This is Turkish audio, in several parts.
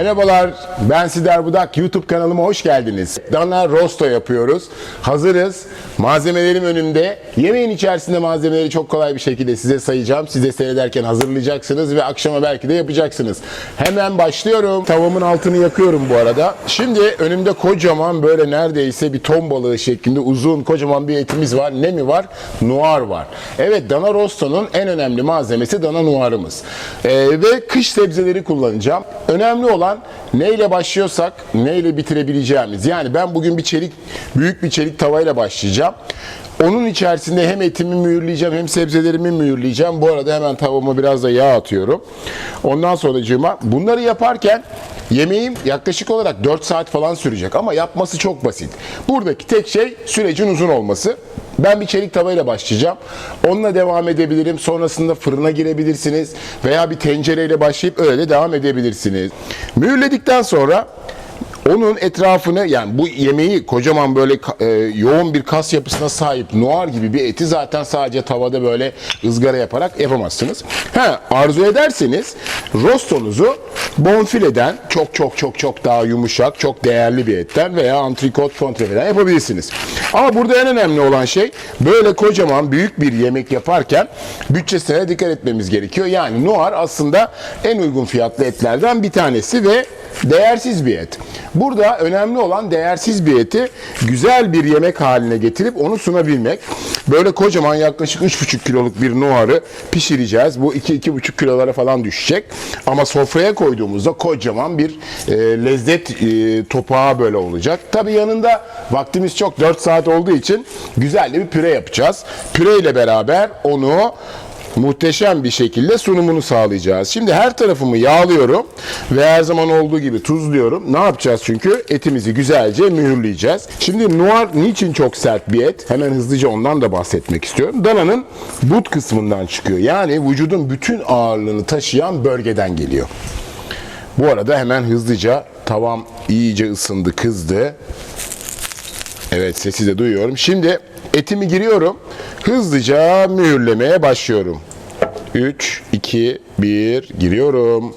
Merhabalar, ben Sider Budak. YouTube kanalıma hoş geldiniz. Dana rosto yapıyoruz. Hazırız. Malzemelerim önümde. Yemeğin içerisinde malzemeleri çok kolay bir şekilde size sayacağım. Siz de seyrederken hazırlayacaksınız ve akşama belki de yapacaksınız. Hemen başlıyorum. Tavamın altını yakıyorum bu arada. Şimdi önümde kocaman böyle neredeyse bir ton balığı şeklinde uzun kocaman bir etimiz var. Ne mi var? Noir var. Evet, dana rostonun en önemli malzemesi dana noir'ımız. Ee, ve kış sebzeleri kullanacağım. Önemli olan neyle başlıyorsak neyle bitirebileceğimiz. Yani ben bugün bir çelik, büyük bir çelik tavayla başlayacağım. Onun içerisinde hem etimi mühürleyeceğim hem sebzelerimi mühürleyeceğim. Bu arada hemen tavama biraz da yağ atıyorum. Ondan sonracığıma bunları yaparken yemeğim yaklaşık olarak 4 saat falan sürecek ama yapması çok basit. Buradaki tek şey sürecin uzun olması. Ben bir çelik tavayla başlayacağım. Onunla devam edebilirim. Sonrasında fırına girebilirsiniz. Veya bir tencereyle başlayıp öyle devam edebilirsiniz. Mühürledikten sonra onun etrafını yani bu yemeği kocaman böyle e, yoğun bir kas yapısına sahip noir gibi bir eti zaten sadece tavada böyle ızgara yaparak yapamazsınız. Ha arzu ederseniz rostonuzu bonfileden çok çok çok çok daha yumuşak, çok değerli bir etten veya antrikot fontreveden yapabilirsiniz. Ama burada en önemli olan şey böyle kocaman büyük bir yemek yaparken bütçesine dikkat etmemiz gerekiyor. Yani noir aslında en uygun fiyatlı etlerden bir tanesi ve değersiz bir et. Burada önemli olan değersiz bir eti güzel bir yemek haline getirip onu sunabilmek. Böyle kocaman yaklaşık 3,5 kiloluk bir noarı pişireceğiz. Bu 2-2,5 kilolara falan düşecek. Ama sofraya koyduğumuzda kocaman bir e, lezzet e, topağı böyle olacak. Tabii yanında vaktimiz çok 4 saat olduğu için güzel bir püre yapacağız. Püre ile beraber onu muhteşem bir şekilde sunumunu sağlayacağız. Şimdi her tarafımı yağlıyorum ve her zaman olduğu gibi tuzluyorum. Ne yapacağız çünkü? Etimizi güzelce mühürleyeceğiz. Şimdi noir niçin çok sert bir et? Hemen hızlıca ondan da bahsetmek istiyorum. Dananın but kısmından çıkıyor. Yani vücudun bütün ağırlığını taşıyan bölgeden geliyor. Bu arada hemen hızlıca tavam iyice ısındı, kızdı. Evet sesi de duyuyorum. Şimdi etimi giriyorum. Hızlıca mühürlemeye başlıyorum. 3, 2, 1 giriyorum.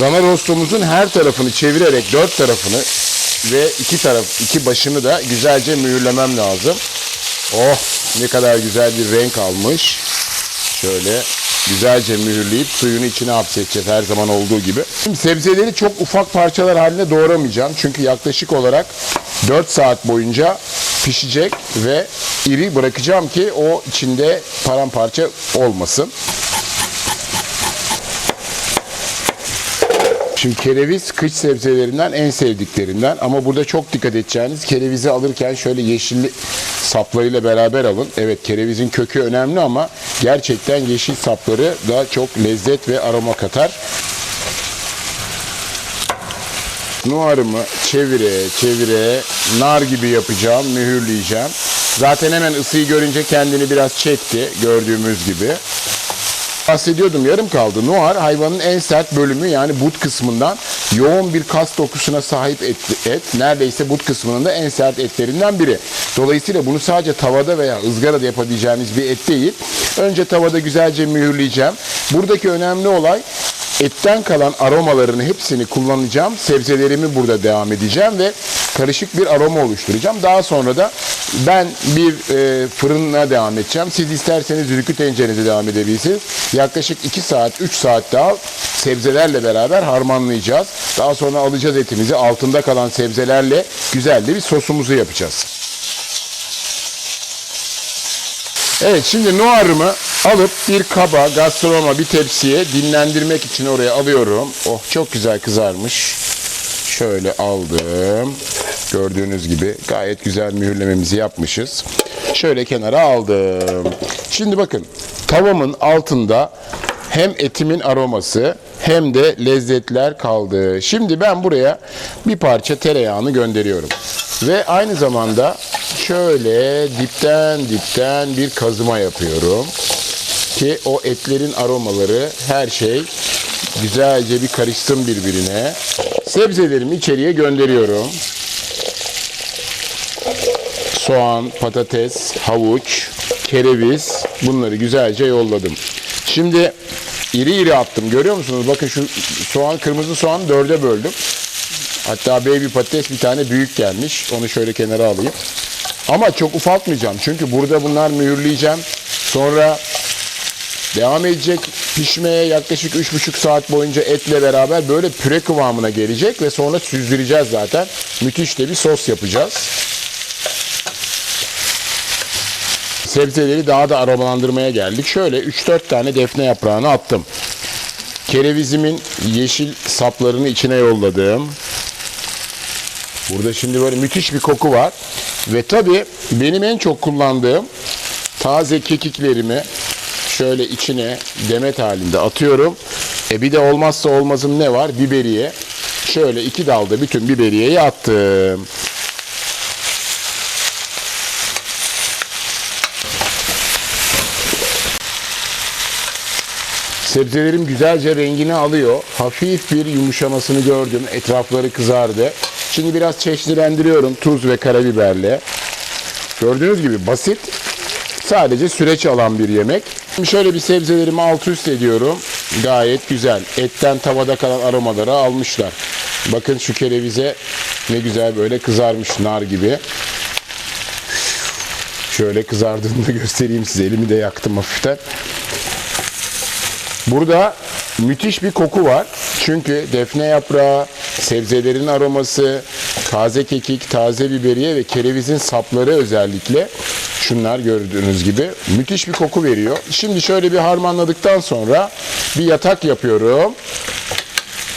Dana rostomuzun her tarafını çevirerek dört tarafını ve iki taraf iki başını da güzelce mühürlemem lazım. Oh ne kadar güzel bir renk almış. Şöyle güzelce mühürleyip suyunu içine hapsedeceğiz her zaman olduğu gibi. Şimdi sebzeleri çok ufak parçalar halinde doğramayacağım. Çünkü yaklaşık olarak 4 saat boyunca pişecek ve iri bırakacağım ki o içinde paramparça olmasın. Şimdi kereviz kış sebzelerinden en sevdiklerinden ama burada çok dikkat edeceğiniz kerevizi alırken şöyle yeşilli saplarıyla beraber alın. Evet kerevizin kökü önemli ama gerçekten yeşil sapları da çok lezzet ve aroma katar. Nuarımı çevire çevire nar gibi yapacağım, mühürleyeceğim. Zaten hemen ısıyı görünce kendini biraz çekti gördüğümüz gibi. Bahsediyordum yarım kaldı. Noir hayvanın en sert bölümü yani but kısmından yoğun bir kas dokusuna sahip et, et. Neredeyse but kısmının da en sert etlerinden biri. Dolayısıyla bunu sadece tavada veya ızgarada yapabileceğiniz bir et değil. Önce tavada güzelce mühürleyeceğim. Buradaki önemli olay etten kalan aromaların hepsini kullanacağım. Sebzelerimi burada devam edeceğim ve karışık bir aroma oluşturacağım. Daha sonra da ben bir e, fırına devam edeceğim. Siz isterseniz düdüklü tencerenize devam edebilirsiniz. Yaklaşık 2 saat, 3 saat daha sebzelerle beraber harmanlayacağız. Daha sonra alacağız etimizi. Altında kalan sebzelerle güzel de bir sosumuzu yapacağız. Evet şimdi noir'ımı alıp bir kaba, gastroma, bir tepsiye dinlendirmek için oraya alıyorum. Oh çok güzel kızarmış. Şöyle aldım. Gördüğünüz gibi gayet güzel mühürlememizi yapmışız. Şöyle kenara aldım. Şimdi bakın tavamın altında hem etimin aroması hem de lezzetler kaldı. Şimdi ben buraya bir parça tereyağını gönderiyorum. Ve aynı zamanda şöyle dipten dipten bir kazıma yapıyorum. Ki o etlerin aromaları her şey güzelce bir karışsın birbirine. Sebzelerimi içeriye gönderiyorum. Soğan, patates, havuç, kereviz bunları güzelce yolladım. Şimdi iri iri attım. Görüyor musunuz? Bakın şu soğan, kırmızı soğanı dörde böldüm. Hatta baby patates bir tane büyük gelmiş. Onu şöyle kenara alayım. Ama çok ufaltmayacağım. Çünkü burada bunlar mühürleyeceğim. Sonra devam edecek pişmeye yaklaşık 3,5 saat boyunca etle beraber böyle püre kıvamına gelecek ve sonra süzdüreceğiz zaten. Müthiş de bir sos yapacağız. Sebzeleri daha da aromalandırmaya geldik. Şöyle 3-4 tane defne yaprağını attım. Kerevizimin yeşil saplarını içine yolladım. Burada şimdi böyle müthiş bir koku var. Ve tabii benim en çok kullandığım taze kekiklerimi şöyle içine demet halinde atıyorum. E bir de olmazsa olmazım ne var? Biberiye. Şöyle iki dalda bütün biberiyeyi attım. Sebzelerim güzelce rengini alıyor. Hafif bir yumuşamasını gördüm. Etrafları kızardı. Şimdi biraz çeşnilendiriyorum tuz ve karabiberle. Gördüğünüz gibi basit. Sadece süreç alan bir yemek. Şimdi şöyle bir sebzelerimi alt üst ediyorum. Gayet güzel. Etten tavada kalan aromaları almışlar. Bakın şu kerevize ne güzel böyle kızarmış nar gibi. Şöyle kızardığını da göstereyim size. Elimi de yaktım hafiften. Burada müthiş bir koku var. Çünkü defne yaprağı, sebzelerin aroması, taze kekik, taze biberiye ve kerevizin sapları özellikle şunlar gördüğünüz gibi müthiş bir koku veriyor. Şimdi şöyle bir harmanladıktan sonra bir yatak yapıyorum.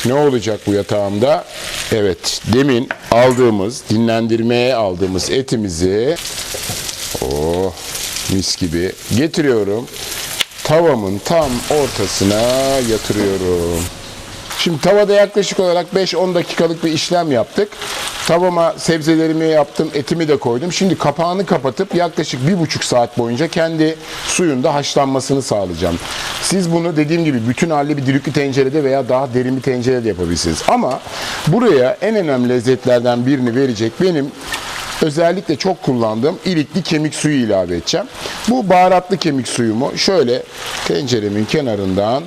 Ne olacak bu yatağımda? Evet, demin aldığımız, dinlendirmeye aldığımız etimizi oh mis gibi getiriyorum tavamın tam ortasına yatırıyorum. Şimdi tavada yaklaşık olarak 5-10 dakikalık bir işlem yaptık. Tavama sebzelerimi yaptım, etimi de koydum. Şimdi kapağını kapatıp yaklaşık bir buçuk saat boyunca kendi suyunda haşlanmasını sağlayacağım. Siz bunu dediğim gibi bütün halli bir düdüklü tencerede veya daha derin bir tencerede yapabilirsiniz. Ama buraya en önemli lezzetlerden birini verecek benim özellikle çok kullandığım ilikli kemik suyu ilave edeceğim. Bu baharatlı kemik suyumu şöyle tenceremin kenarından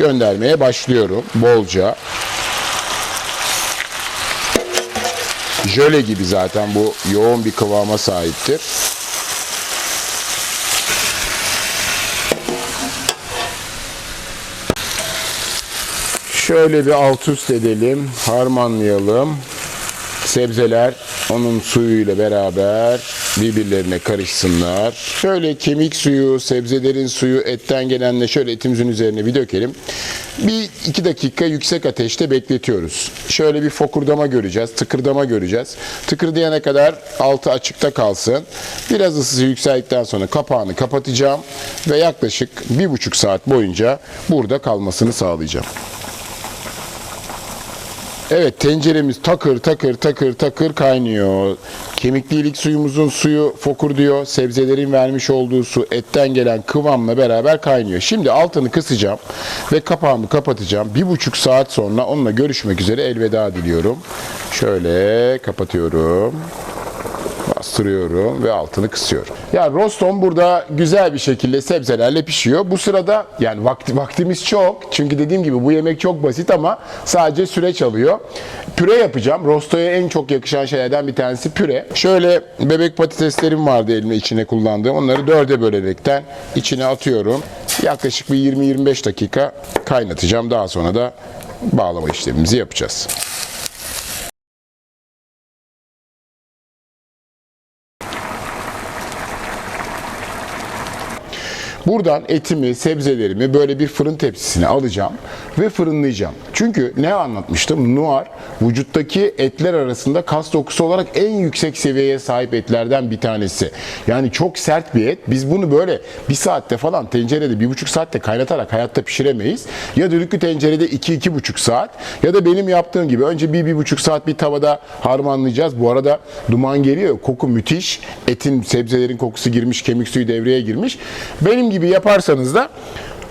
göndermeye başlıyorum bolca. Jöle gibi zaten bu yoğun bir kıvama sahiptir. Şöyle bir alt üst edelim, harmanlayalım. Sebzeler onun suyuyla beraber birbirlerine karışsınlar. Şöyle kemik suyu, sebzelerin suyu, etten gelenle şöyle etimizin üzerine bir dökelim. Bir iki dakika yüksek ateşte bekletiyoruz. Şöyle bir fokurdama göreceğiz, tıkırdama göreceğiz. Tıkırdayana kadar altı açıkta kalsın. Biraz ısısı yükseldikten sonra kapağını kapatacağım ve yaklaşık bir buçuk saat boyunca burada kalmasını sağlayacağım. Evet tenceremiz takır takır takır takır kaynıyor. Kemiklilik suyumuzun suyu fokur diyor. Sebzelerin vermiş olduğu su etten gelen kıvamla beraber kaynıyor. Şimdi altını kısacağım ve kapağımı kapatacağım. Bir buçuk saat sonra onunla görüşmek üzere elveda diliyorum. Şöyle kapatıyorum. Bastırıyorum ve altını kısıyorum. Ya roston burada güzel bir şekilde sebzelerle pişiyor. Bu sırada yani vakti, vaktimiz çok. Çünkü dediğim gibi bu yemek çok basit ama sadece süreç alıyor. Püre yapacağım. Rostoya en çok yakışan şeylerden bir tanesi püre. Şöyle bebek patateslerim vardı elimde içine kullandığım. Onları dörde bölerekten içine atıyorum. Yaklaşık bir 20-25 dakika kaynatacağım. Daha sonra da bağlama işlemimizi yapacağız. Buradan etimi, sebzelerimi böyle bir fırın tepsisine alacağım ve fırınlayacağım. Çünkü ne anlatmıştım? Noir vücuttaki etler arasında kas dokusu olarak en yüksek seviyeye sahip etlerden bir tanesi. Yani çok sert bir et. Biz bunu böyle bir saatte falan tencerede bir buçuk saatte kaynatarak hayatta pişiremeyiz. Ya düdüklü tencerede iki iki buçuk saat ya da benim yaptığım gibi önce bir bir buçuk saat bir tavada harmanlayacağız. Bu arada duman geliyor. Koku müthiş. Etin, sebzelerin kokusu girmiş, kemik suyu devreye girmiş. Benim gibi yaparsanız da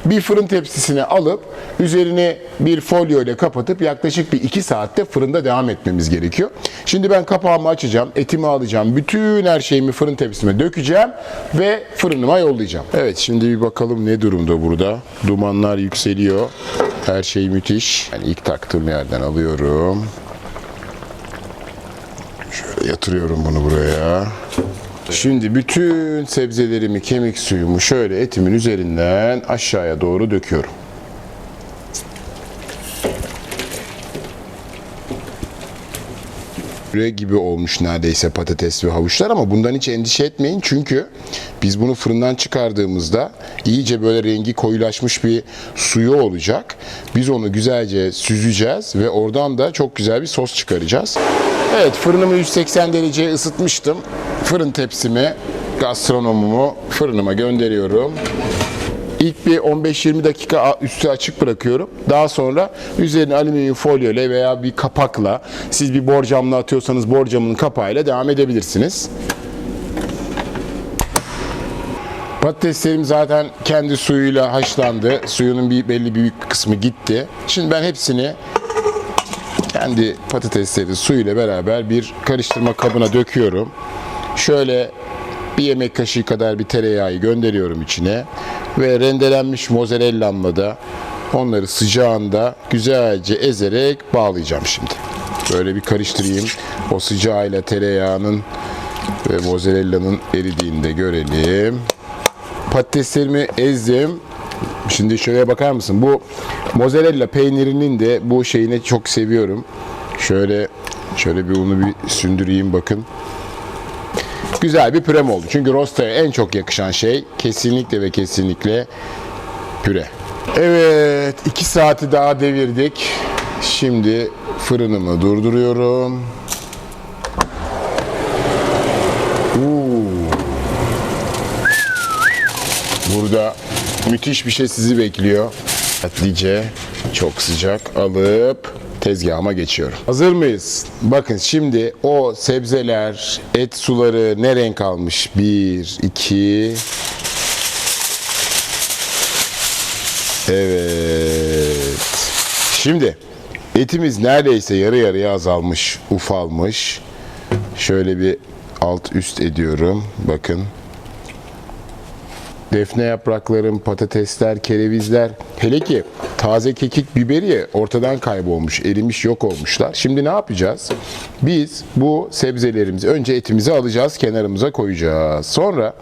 bir fırın tepsisine alıp üzerini bir folyo ile kapatıp yaklaşık bir 2 saatte fırında devam etmemiz gerekiyor. Şimdi ben kapağımı açacağım, etimi alacağım, bütün her şeyimi fırın tepsime dökeceğim ve fırınıma yollayacağım. Evet şimdi bir bakalım ne durumda burada. Dumanlar yükseliyor. Her şey müthiş. Yani ilk taktığım yerden alıyorum. Şöyle yatırıyorum bunu buraya. Şimdi bütün sebzelerimi, kemik suyumu şöyle etimin üzerinden aşağıya doğru döküyorum. Püre gibi olmuş neredeyse patates ve havuçlar ama bundan hiç endişe etmeyin çünkü biz bunu fırından çıkardığımızda iyice böyle rengi koyulaşmış bir suyu olacak. Biz onu güzelce süzeceğiz ve oradan da çok güzel bir sos çıkaracağız. Evet fırınımı 180 dereceye ısıtmıştım. Fırın tepsimi, gastronomumu fırınıma gönderiyorum. İlk bir 15-20 dakika üstü açık bırakıyorum. Daha sonra üzerine alüminyum folyo ile veya bir kapakla siz bir borcamla atıyorsanız borcamın kapağıyla devam edebilirsiniz. Patateslerim zaten kendi suyuyla haşlandı. Suyunun bir belli büyük kısmı gitti. Şimdi ben hepsini kendi patatesleri suyuyla beraber bir karıştırma kabına döküyorum. Şöyle bir yemek kaşığı kadar bir tereyağı gönderiyorum içine ve rendelenmiş mozzarellamla da onları sıcağında güzelce ezerek bağlayacağım şimdi. Böyle bir karıştırayım. O sıcağıyla tereyağının ve mozzarellanın eridiğini de görelim. Patateslerimi ezdim. Şimdi şöyle bakar mısın? Bu mozzarella peynirinin de bu şeyini çok seviyorum. Şöyle şöyle bir onu bir sündüreyim bakın. Güzel bir pürem oldu. Çünkü rostaya en çok yakışan şey kesinlikle ve kesinlikle püre. Evet, 2 saati daha devirdik. Şimdi fırınımı durduruyorum. Uuu. Burada müthiş bir şey sizi bekliyor. Diye çok sıcak alıp tezgahıma geçiyorum. Hazır mıyız? Bakın şimdi o sebzeler, et suları ne renk almış? Bir, iki. Evet. Şimdi etimiz neredeyse yarı yarıya azalmış, ufalmış. Şöyle bir alt üst ediyorum. Bakın defne yapraklarım, patatesler, kerevizler, hele ki taze kekik biberiye ortadan kaybolmuş, erimiş, yok olmuşlar. Şimdi ne yapacağız? Biz bu sebzelerimizi önce etimizi alacağız, kenarımıza koyacağız. Sonra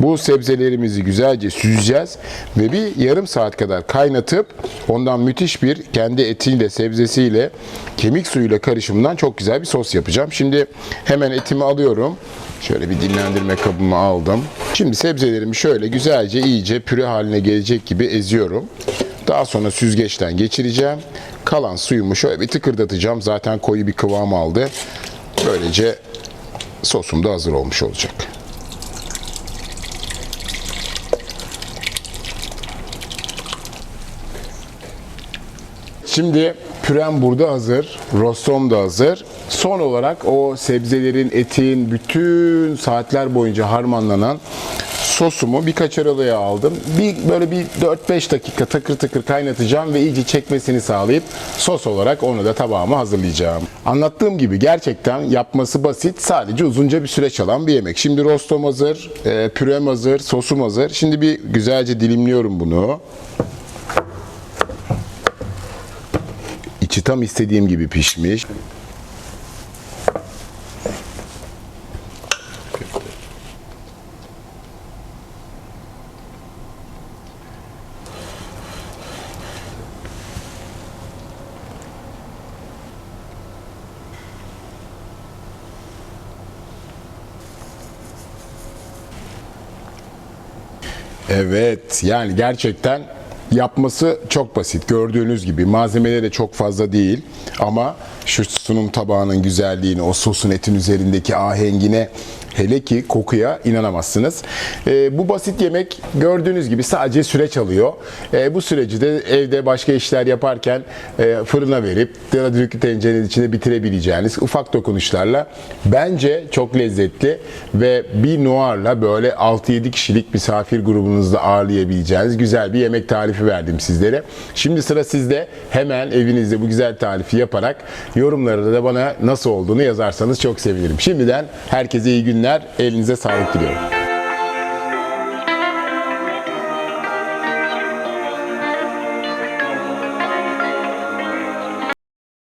bu sebzelerimizi güzelce süzeceğiz ve bir yarım saat kadar kaynatıp ondan müthiş bir kendi etiyle, sebzesiyle, kemik suyuyla karışımından çok güzel bir sos yapacağım. Şimdi hemen etimi alıyorum. Şöyle bir dinlendirme kabımı aldım. Şimdi sebzelerimi şöyle güzelce iyice püre haline gelecek gibi eziyorum. Daha sonra süzgeçten geçireceğim. Kalan suyumu şöyle bir tıkırdatacağım. Zaten koyu bir kıvam aldı. Böylece sosum da hazır olmuş olacak. Şimdi pürem burada hazır, rostom da hazır. Son olarak o sebzelerin, etin bütün saatler boyunca harmanlanan sosumu birkaç aralığa aldım. Bir böyle bir 4-5 dakika takır takır kaynatacağım ve iyice çekmesini sağlayıp sos olarak onu da tabağıma hazırlayacağım. Anlattığım gibi gerçekten yapması basit, sadece uzunca bir süreç alan bir yemek. Şimdi rostom hazır, e, pürem hazır, sosum hazır. Şimdi bir güzelce dilimliyorum bunu. İçi tam istediğim gibi pişmiş. Evet yani gerçekten yapması çok basit. Gördüğünüz gibi malzemeleri de çok fazla değil ama şu sunum tabağının güzelliğini, o sosun etin üzerindeki ahengine Hele ki kokuya inanamazsınız. Ee, bu basit yemek gördüğünüz gibi sadece süreç alıyor. Ee, bu süreci de evde başka işler yaparken e, fırına verip ya düdüklü tencerenin içinde bitirebileceğiniz ufak dokunuşlarla bence çok lezzetli ve bir noirla böyle 6-7 kişilik misafir grubunuzda ağırlayabileceğiniz güzel bir yemek tarifi verdim sizlere. Şimdi sıra sizde. Hemen evinizde bu güzel tarifi yaparak yorumlarda da bana nasıl olduğunu yazarsanız çok sevinirim. Şimdiden herkese iyi günler. Elinize sağlık diliyorum.